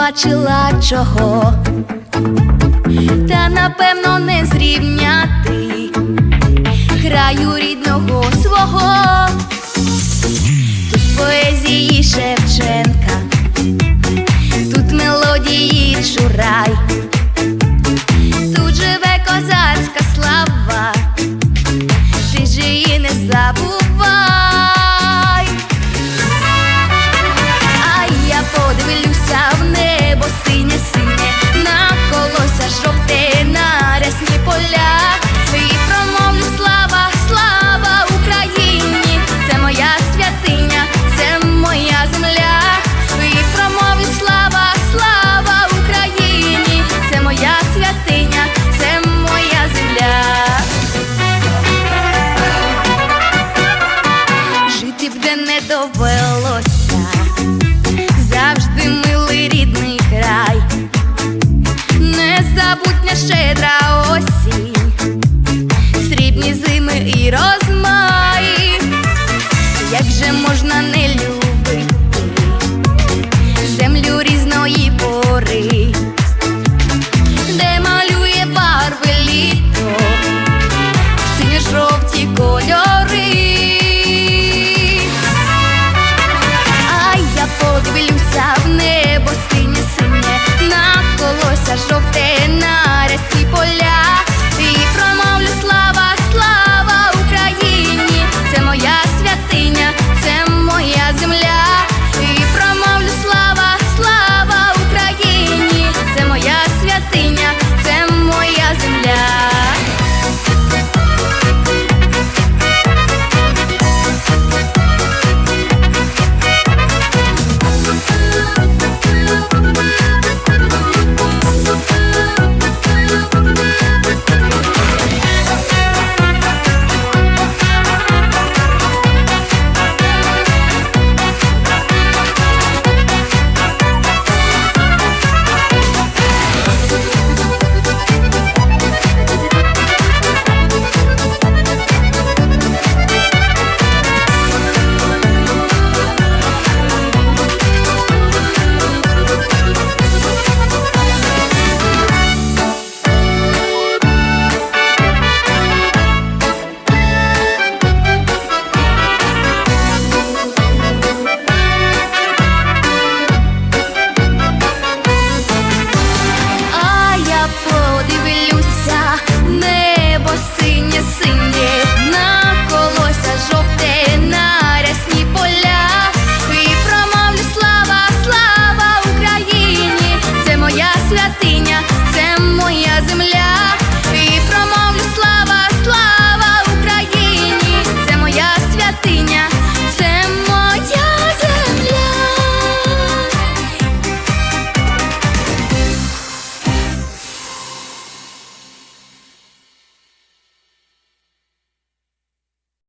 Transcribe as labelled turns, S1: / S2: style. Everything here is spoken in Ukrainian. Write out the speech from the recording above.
S1: бачила чого. довелося, завжди милий рідний край, не незабутня щедра осінь, срібні зими і розмаї, як же можна не. gatinha